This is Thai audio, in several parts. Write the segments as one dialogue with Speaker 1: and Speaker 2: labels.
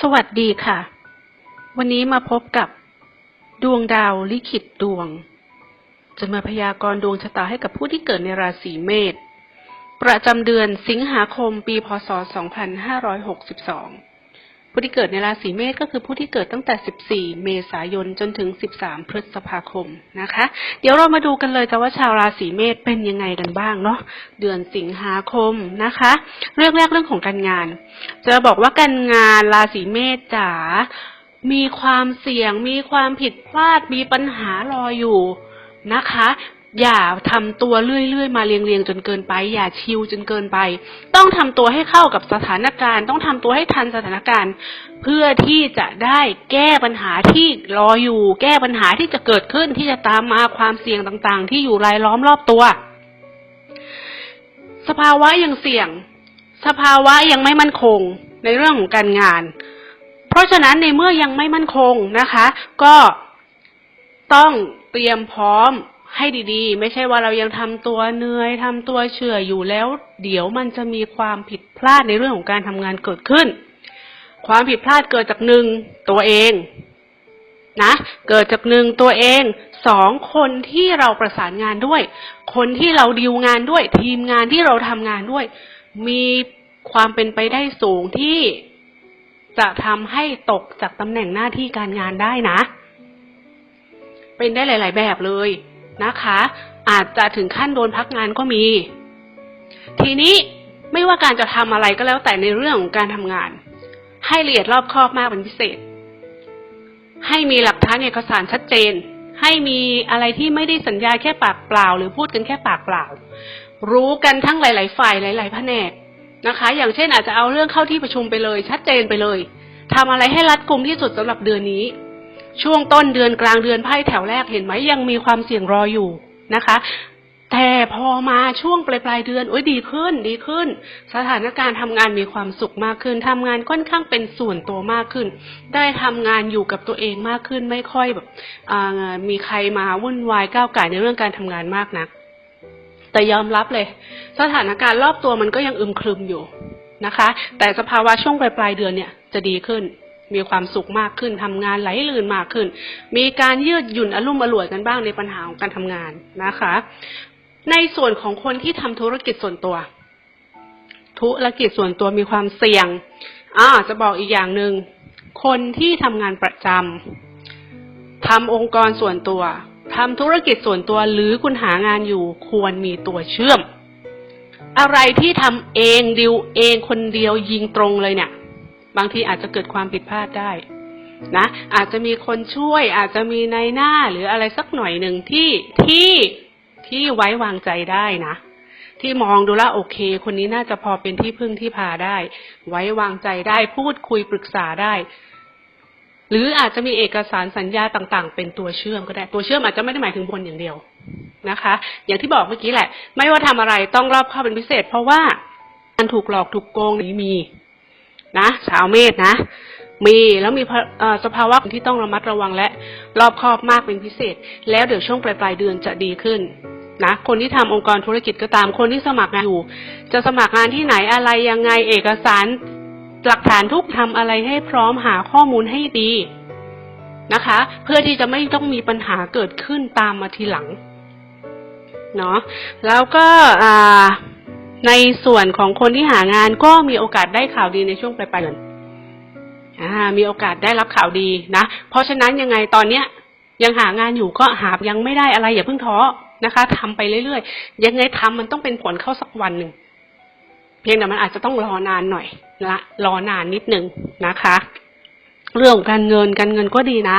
Speaker 1: สวัสดีค่ะ วันนี้มาพบกับดวงดาวลิขิตดวง จะมาพยากรณ์ดวงชะตาให้กับผู้ที่เกิดในราศีเมษ ประจำเดือนสิงหาคมปีพศ 2562 ผู้ที่เกิดในราศีเมษก็คือผู้ที่เกิดตั้งแต่ 14 เมษายนจนถึง 13 พฤษภาคมนะคะ เดี๋ยวเรามาดูกันเลยจ้ะว่าชาวราศีเมษเป็นยังไงกันบ้างเนาะเดือนสิงหาคมนะคะ เรื่องแรกเรื่องของการงาน จะบอกว่าการงานราศีเมษจ๋ามีความเสี่ยง มีความผิดพลาดมีปัญหารออยู่นะคะ อย่าทำตัวเรื่อยๆมาเรียงๆจนเกินไป อย่าชิวจนเกินไป ต้องทำตัวให้เข้ากับสถานการณ์ ต้องทำตัวให้ทันสถานการณ์ เพื่อที่จะได้แก้ปัญหาที่รออยู่ แก้ปัญหาที่จะเกิดขึ้นที่จะตามมาความเสี่ยงต่างๆ ที่อยู่รายล้อมรอบตัว สภาวะยังเสี่ยง สภาวะยังไม่มั่นคงในเรื่องของการงาน เพราะฉะนั้นในเมื่อยังไม่มั่นคงนะคะ ก็ต้องเตรียมพร้อม ให้ดีๆ ไม่ใช่ว่าเรายังทำตัวเหนื่อยทำตัวเฉื่อยอยู่แล้ว เดี๋ยวมันจะมีความผิดพลาดในเรื่องของการทำงานเกิดขึ้น ความผิดพลาดเกิดจากหนึ่งตัวเองนะเกิดจากหนึ่งตัวเองสองคนที่เราประสานงานด้วย คนที่เราดีลงานด้วย ทีมงานที่เราทำงานด้วย มีความเป็นไปได้สูงที่จะทำให้ตกจากตำแหน่งหน้าที่การงานได้นะ เป็นได้หลาย ๆ แบบเลย นะคะ อาจจะถึงขั้นโดนพักงานก็มี ทีนี้ไม่ว่าการจะทำอะไรก็แล้วแต่ในเรื่องของการทำงาน ให้ละเอียดรอบคอบมากเป็นพิเศษ ให้มีหลักฐานเอกสารชัดเจน ให้มีอะไรที่ไม่ได้สัญญาแค่ปากเปล่า หรือพูดกันแค่ปากเปล่า รู้กันทั้งหลาย ๆ ฝ่ายหลาย ๆ แผนกนะคะ อย่างเช่นอาจจะเอาเรื่องเข้าที่ประชุมไปเลย ชัดเจนไปเลยทำอะไรให้รัดกุมที่สุดสำหรับเดือนนี้ ช่วงต้นเดือนกลางเดือนไพ่แถวแรกเห็นไหมยังมีความเสี่ยงรออยู่นะคะ แต่พอมาช่วงปลายปลายเดือนโอ้ยดีขึ้นดีขึ้น สถานการณ์ทำงานมีความสุขมากขึ้นทำงานค่อนข้างเป็นส่วนตัวมากขึ้น ได้ทำงานอยู่กับตัวเองมากขึ้นไม่ค่อยแบบมีใครมาวุ่นวายก้าวไก่ในเรื่องการทำงานมากนักแต่ยอมรับเลย สถานการณ์รอบตัวมันก็ยังอึมครึมอยู่นะคะ แต่สภาวะช่วงปลายปลายเดือนเนี่ยจะดีขึ้น มีความสุขมากขึ้นทำงานไหลลื่นมากขึ้น มีการยืดหยุ่นอารมณ์อร่วยกันบ้างในปัญหาของการทำงานนะคะ ในส่วนของคนที่ทำธุรกิจส่วนตัว ธุรกิจส่วนตัวมีความเสี่ยงอ่าจะบอกอีกอย่างหนึ่งคนที่ทำงานประจำทำองค์กรส่วนตัวทำธุรกิจส่วนตัวหรือคุณหางานอยู่ควรมีตัวเชื่อมอะไรที่ทำเองดิวเองคนเดียวยิงตรงเลยเนี่ย บางทีอาจจะเกิดความผิดพลาดได้นะอาจจะมีคนช่วยอาจจะมีในหน้าหรืออะไรสักหน่อยหนึ่งที่ที่ที่ไว้วางใจได้นะ ที่มองดูแล้วโอเค คนนี้น่าจะพอเป็นที่พึ่งที่พาได้ ไว้วางใจได้พูดคุยปรึกษาได้ หรืออาจจะมีเอกสารสัญญาต่าง ๆ เป็นตัวเชื่อมก็ได้ ตัวเชื่อมอาจจะไม่ได้หมายถึงบนอย่างเดียวนะคะ อย่างที่บอกเมื่อกี้แหละ ไม่ว่าทำอะไรต้องรอบคอบเป็นพิเศษ เพราะว่าการถูกหลอกถูกโกงนี้มี นะชาวเมษนะ มีแล้วมีสภาวะที่ต้องระมัดระวังและรอบคอบมากเป็นพิเศษ แล้วเดี๋ยวช่วงปลายปลายๆเดือนจะดีขึ้นนะคนที่ทำองค์กรธุรกิจก็ตามคนที่สมัครงานอยู่ จะสมัครงานที่ไหนอะไรยังไงเอกสารหลักฐานทุกทำอะไรให้พร้อมหาข้อมูลให้ดีนะคะ เพื่อที่จะไม่ต้องมีปัญหาเกิดขึ้นตามมาทีหลังเนาะแล้วก็อ่า ในส่วนของคนที่หางานก็มีโอกาสได้ข่าวดีในช่วงปลายปลายเดือนมีโอกาสได้รับข่าวดีนะ เพราะฉะนั้นยังไงตอนเนี้ย ยังหางานอยู่ก็หายังไม่ได้อะไรอย่าเพิ่งท้อนะคะทำไปเรื่อยๆ ยังไงทำมันต้องเป็นผลเข้าสักวันหนึ่งเพียงแต่มันอาจจะต้องรอนานหน่อยละรอนานนิดนึงนะคะ เรื่องการเงินการเงินก็ดีนะ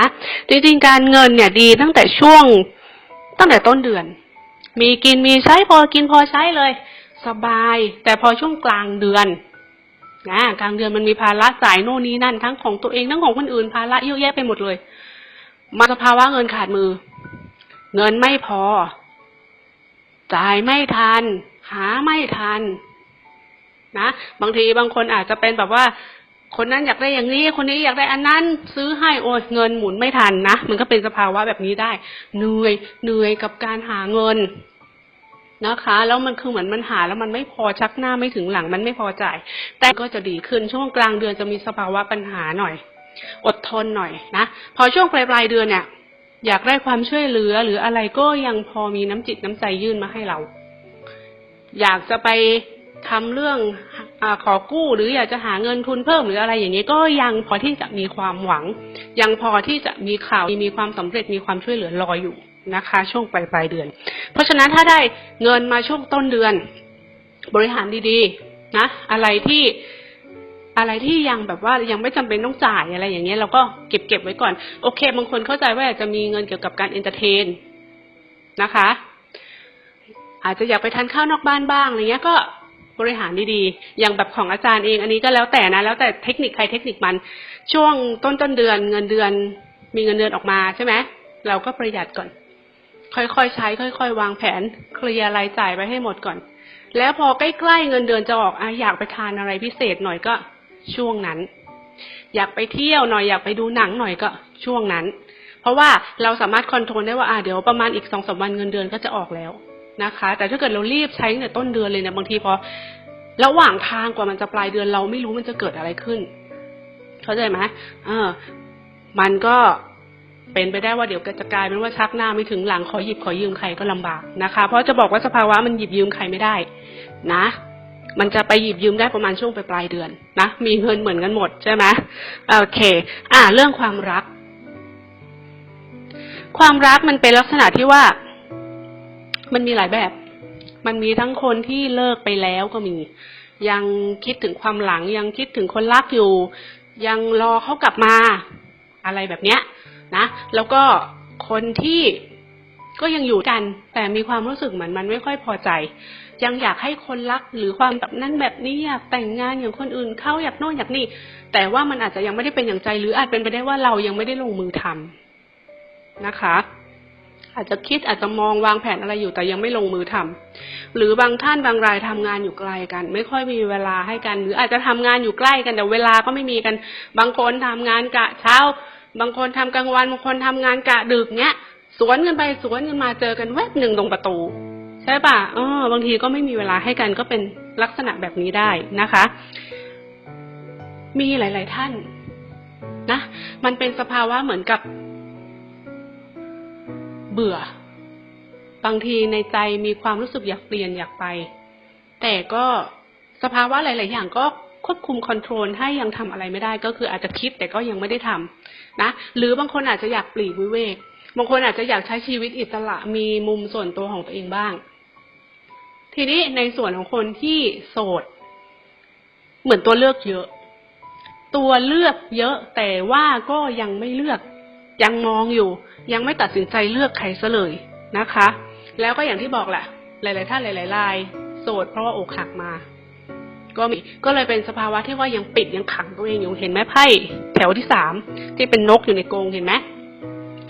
Speaker 1: จริงๆการเงินเนี่ยดีตั้งแต่ช่วงตั้งแต่ต้นเดือน มีกินมีใช้พอกินพอใช้เลย สบาย แต่พอช่วงกลางเดือนนะกลางเดือนมันมีภาระจ่ายโน่นนี้นั่นทั้งของตัวเองทั้งของคนอื่นภาระเยอะแยะไปหมดเลย มาสภาวะเงินขาดมือ เงินไม่พอ จ่ายไม่ทัน หาไม่ทัน นะบางทีบางคนอาจจะเป็นแบบว่า คนนั้นอยากได้อย่างนี้ คนนี้อยากได้อันนั้น ซื้อให้โอ้ยเงินหมุนไม่ทันนะมันก็เป็นสภาวะแบบนี้ได้เหนื่อยเหนื่อยกับการหาเงิน นะคะ แล้วมันคือเหมือนมันหาแล้วมันไม่พอชักหน้าไม่ถึงหลังมันไม่พอจ่าย แต่ก็จะดีขึ้นช่วงกลางเดือนจะมีสภาวะปัญหาหน่อย อดทนหน่อยนะ พอช่วงปลายปลายเดือนเนี่ยอยากได้ความช่วยเหลือหรืออะไรก็ยังพอมีน้ำจิตน้ำใจยื่นมาให้เรา อยากจะไปทำเรื่องอขอกู้หรืออยากจะหาเงินทุนเพิ่มหรืออะไรอย่างนี้ก็ยังพอที่จะมีความหวัง ยังพอที่จะมีข่าวมีความสำเร็จมีความช่วยเหลือรออยู่ นะคะ ช่วงปลายปลายเดือน เพราะฉะนั้นถ้าได้เงินมาช่วงต้นเดือน บริหารดีๆ นะ อะไรที่อะไรที่ยังแบบว่ายังไม่จำเป็นต้องจ่ายอะไรอย่างเงี้ยเราก็เก็บเก็บไว้ก่อน โอเคบางคนเข้าใจว่าอากจะมีเงินเกี่ยวกับการเอนเตอร์เทนนะคะ อาจจะอยากไปทานข้าวนอกบ้านบ้างอะไรเงี้ยก็บริหารดีๆ อย่างแบบของอาจารย์เอง อันนี้ก็แล้วแต่นะ แล้วแต่เทคนิคใครเทคนิคมัน ช่วงต้นต้นเดือนเงินเดือน มีเงินเดือนออกมาใช่ไหมเราก็ประหยัดก่อน ค่อยๆใช้ ค่อย ๆ วางแผนเคลียร์รายจ่ายไปให้หมดก่อน แล้วพอใกล้ๆเงินเดือนจะออกออยากไปทานอะไรพิเศษหน่อยก็ช่วงนั้น อยากไปเที่ยวหน่อยอยากไปดูหนังหน่อยก็ช่วงนั้น เพราะว่าเราสามารถคอนโทรลได้ว่าอ่าเดี๋ยวประมาณอีกสองสามวันเงินเดือนก็จะออกแล้วนะคะ แต่ถ้าเกิดเรารีบใช้ตั้งแต่ต้นเดือนเลยเนี่ยบางทีพอระหว่างทางกว่ามันจะปลายเดือนเราไม่รู้มันจะเกิดอะไรขึ้น เข้าใจไหมเออ มันก็ เป็นไปได้ว่าเดี๋ยวจะกลายเป็นว่าชักหน้าไม่ถึงหลังขอหยิบขอยืมใครก็ลำบากนะคะ เพราะจะบอกว่าสภาวะมันหยิบยืมใครไม่ได้ นะ มันจะไปหยิบยืมได้ประมาณช่วงปลายเดือนนะมีเงินเหมือนกันหมดใช่ไหมโอเค อ่าเรื่องความรัก ความรักมันเป็นลักษณะที่ว่า มันมีหลายแบบ มันมีทั้งคนที่เลิกไปแล้วก็มี ยังคิดถึงความหลังยังคิดถึงคนรักอยู่ ยังรอเขากลับมา อะไรแบบเนี้ย นะ แล้วก็คนที่ก็ยังอยู่กัน แต่มีความรู้สึกเหมือนมันไม่ค่อยพอใจ ยังอยากให้คนรักหรือความแบบนั้นแบบนี้อยากแต่งงานอย่างคนอื่นเขาอยากโน่นอยากนี่แต่ว่ามันอาจจะยังไม่ได้เป็นอย่างใจ หรืออาจเป็นไปได้ว่าเรายังไม่ได้ลงมือทำนะคะ อาจจะคิดอาจจะมองวางแผนอะไรอยู่แต่ยังไม่ลงมือทำหรือบางท่านบางรายทำงานอยู่ไกลกัน ไม่ค่อยมีเวลาให้กัน หรืออาจจะทำงานอยู่ใกล้กันแต่เวลาก็ไม่มีกัน บางคนทำงานกะเช้า บางคนทำกลางวันบางคนทำงานกะดึกเนี้ย สวนกันไปสวนกันมาเจอกันแวบหนึ่งตรงประตู ใช่ปะเออบางทีก็ไม่มีเวลาให้กันก็เป็นลักษณะแบบนี้ได้นะคะ มีหลาย ๆ ท่าน นะ มันเป็นสภาวะเหมือนกับ เบื่อ บางทีในใจมีความรู้สึกอยากเปลี่ยนอยากไป แต่ก็สภาวะหลาย ๆ อย่างก็ ควบคุมคอนโทรลให้ยังทำอะไรไม่ได้ ก็คืออาจจะคิดแต่ก็ยังไม่ได้ทำนะ หรือบางคนอาจจะอยากปลีกวิเวก บางคนอาจจะอยากใช้ชีวิตอิสระมีมุมส่วนตัวของตัวเองบ้าง ทีนี้ในส่วนของคนที่โสด เหมือนตัวเลือกเยอะ ตัวเลือกเยอะแต่ว่าก็ยังไม่เลือก ยังมองอยู่ ยังไม่ตัดสินใจเลือกใครซะเลยนะคะ แล้วก็อย่างที่บอกแหละหลาย ๆ ท่านหลายๆรายโสดเพราะว่าอกหักมา ก็มีก็เลยเป็นสภาวะที่ว่ายังปิดยังขังตัวเองอยู่เห็นไหมไพ่แถวที่สามที่เป็นนกอยู่ในกรงเห็นไหม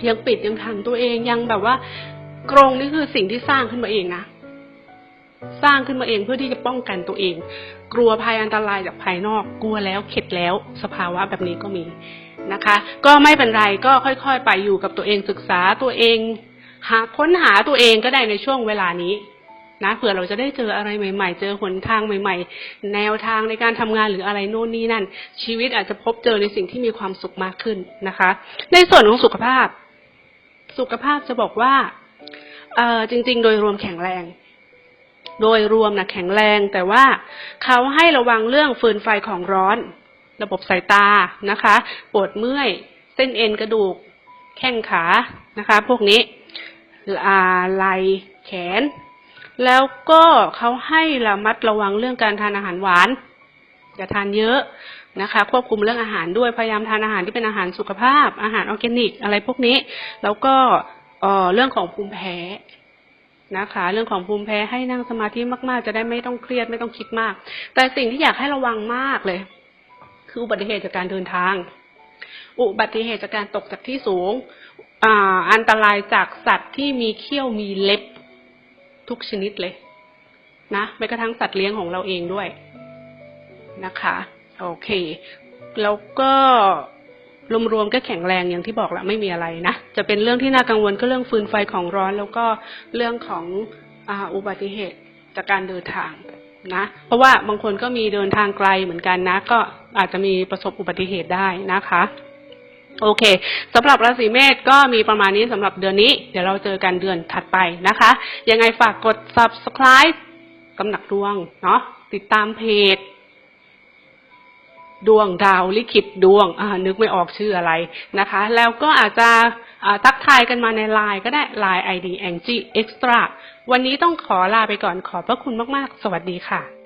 Speaker 1: ยังปิดยังขังตัวเองยังแบบว่ากรงนี่คือสิ่งที่สร้างขึ้นมาเองนะสร้างขึ้นมาเองเพื่อที่จะป้องกันตัวเอง กลัวภัยอันตรายจากภายนอก กลัวแล้วเข็ดแล้ว สภาวะแบบนี้ก็มีนะคะ ก็ไม่เป็นไรก็ค่อยๆ ไปอยู่กับตัวเองศึกษาตัวเอง หาค้นหาตัวเองก็ได้ในช่วงเวลานี้ นะเผื่อเราจะได้เจออะไรใหม่ ๆ เจอหนทางใหม่ ๆ แนวทางในการทำงานหรืออะไรโน่นนี่นั่น ชีวิตอาจจะพบเจอในสิ่งที่มีความสุขมากขึ้นนะคะ ในส่วนของสุขภาพ สุขภาพจะบอกว่าเออจริง ๆ โดยรวมแข็งแรง โดยรวมนะแข็งแรง แต่ว่าเขาให้ระวังเรื่องฟืนไฟของร้อน ระบบสายตานะคะ ปวดเมื่อย เส้นเอ็นกระดูก แข้งขานะคะ พวกนี้อ่าไหลแขน แล้วก็เขาให้ระมัดระวังเรื่องการทานอาหารหวานอย่าทานเยอะนะคะ ควบคุมเรื่องอาหารด้วยพยายามทานอาหารที่เป็นอาหารสุขภาพ อาหารออร์แกนิก อะไรพวกนี้ แล้วก็เออเรื่องของภูมิแพ้นะคะ เรื่องของภูมิแพ้ให้นั่งสมาธิมาก ๆ จะได้ไม่ต้องเครียดไม่ต้องคิดมาก แต่สิ่งที่อยากให้ระวังมากเลย คืออุบัติเหตุจากการเดินทาง อุบัติเหตุจากการตกจากที่สูงอ่าอันตรายจากสัตว์ที่มีเขี้ยวมีเล็บ ทุกชนิดเลย นะแม้กระทั่งสัตว์เลี้ยงของเราเองด้วยนะคะ โอเค แล้วก็รวมๆก็แข็งแรงอย่างที่บอกแหละไม่มีอะไรนะ จะเป็นเรื่องที่น่ากังวลก็เรื่องฟืนไฟของร้อน แล้วก็เรื่องของออุบัติเหตุจากการเดินทางนะ เพราะว่าบางคนก็มีเดินทางไกลเหมือนกันนะ ก็อาจจะมีประสบอุบัติเหตุได้นะคะ โอเคสำหรับราศีเมษก็มีประมาณนี้สำหรับเดือนนี้ เดี๋ยวเราเจอกันเดือนถัดไปนะคะ ยังไงฝากกด subscribe ตำหนักดวงเนาะติดตามเพจ ดวงดาวลิขิตดวงนึกไม่ออกชื่ออะไรนะคะ แล้วก็อาจจะทักทายกันมาในไลน์ก็ได้ Line ID Angie Extra วันนี้ต้องขอลาไปก่อนขอบพระคุณมาก ๆ สวัสดีค่ะ